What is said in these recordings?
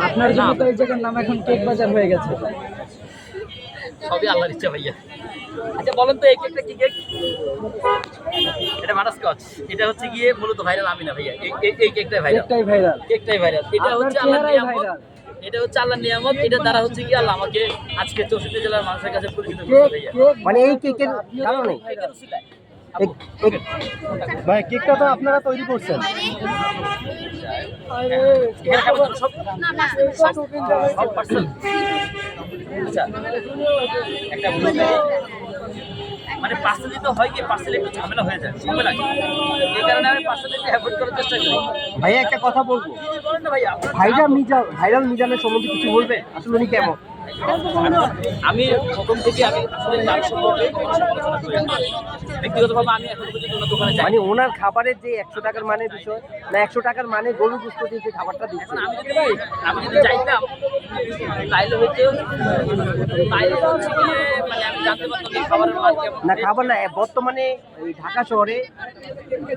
আপনার জন্য তো এই জায়গার নাম এখন কেক বাজার হয়ে গেছে। সবই আল্লাহর ইচ্ছা ভাইয়া। আচ্ছা বলেন তো এই কেকটা কি কেক? এটা বাটারস্কচ। এটা হচ্ছে গিয়ে মূলত ভাইরাল আমি না ভাইয়া। এই- কেকটাই ভাইরাল কেকটাই ভাইরাল কেকটাই ভাইরাল এটা হচ্ছে আল্লাহর নিয়ামত। এটা হচ্ছে আল্লাহর নিয়ামত। এটা দ্বারা হচ্ছে কি আল্লাহ আমাকে আজকে চৌষট্টি জেলার মানুষের কাছে পরিচিত করছে ভাইয়া। মানে এই কেকের কারণে ভাই কেকটা তো আপনারা তৈরি করছেন। একটা মানে পার্সেল দিতে হয় কি পার্সেল একটু ঝামেলা হয়ে যায় সময় লাগে এই কারণে আমি পার্সেল অ্যাভয়েড করার চেষ্টা করি ভাইয়া একটা কথা বলব। বলেন না ভাই আপনার ভাইরাল মিজান ভাইরাল মিজানের সম্বন্ধে কিছু বলবে আসলে উনি কেমন? আমি প্রথম থেকে আমি আসলে সম্পর্কে করি ব্যক্তিগতভাবে আমি এখন পর্যন্ত ওনার দোকানে যাই মানে ওনার খাবারের যে একশো টাকার মানের বিষয় না একশো টাকার মানে গরু পুষ্ট দিয়ে যে খাবারটা দিচ্ছে। আমি যদি আমি যদি যাইতাম তাইলে হচ্ছে তাইলে হচ্ছে না খাবার না বর্তমানে ঢাকা শহরে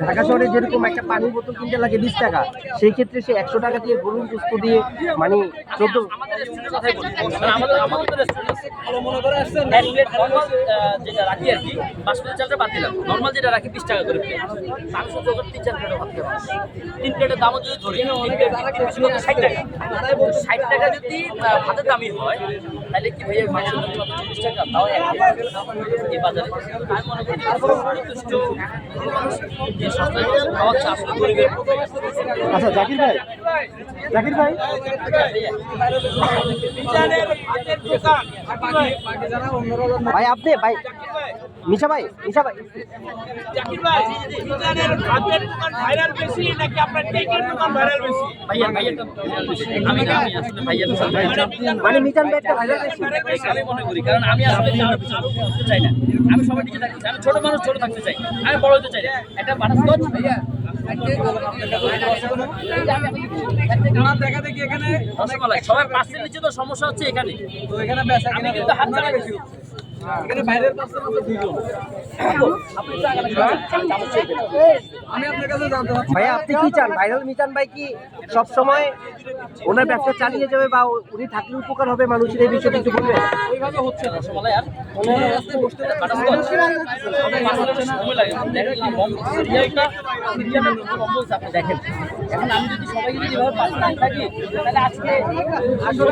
ঢাকা শহরে যেরকম একটা পানির বোতল কিনতে লাগে বিশ টাকা সেই ক্ষেত্রে সে একশো টাকা দিয়ে গরুর গুস্ত দিয়ে মানে চোদ্দ যেটা রাখি আর কি বাসমতি চালটা বাদ দিলাম। নর্মাল যেটা রাখি বিশ টাকা করে আমি তিন চার প্লেটও তিন প্লেটের দামও যদি ধরি ষাট টাকা। ষাট টাকা যদি ভাতের দামই হয় তাহলে কি ভাইয়া মাংস চল্লিশ টাকা তাও এক এই বাজারে আমি মনে করি যথেষ্ট যে সস্তায় খাওয়াচ্ছে আসলে গরিবের আচ্ছা জাকির ভাই। জাকির ভাই। ভাই আপনি ভাই মিশা ভাই মিশা ভাই। ভাইয়া ভাইয়া আমি না আমি আসলে ভাইয়া মানে মিজান ভাই ভাইরাল বেশি। আমি মনে করি কারণ আমি আসলে কারও আমি বুঝতে চাই না। আমি সবার নিচে থাকতে চাই আমি ছোট মানুষ ছোট থাকতে চাই আমি বড় হতে চাই না। একটা রসমালাই সবাই পাশের নিচে তো সমস্যা হচ্ছে এখানে। আমি কিন্তু হাত এখানে বাইরের পার্সেল আছে দুইজন। আমি আপনার কাছে জানতে চাচ্ছি। ভাইয়া আপনি কি চান? ভাইরাল মিজান ভাই কি সব সময় ওনার ব্যবসা চালিয়ে যাবে বা উনি থাকলে উপকার হবে মানুষের? এই বিষয়টা একটু বলবেন। ওইভাবে হচ্ছে না আর দেখেন এখন আমি যদি সবাই যদি এভাবে পাশে থাকি তাহলে আজকে আসলে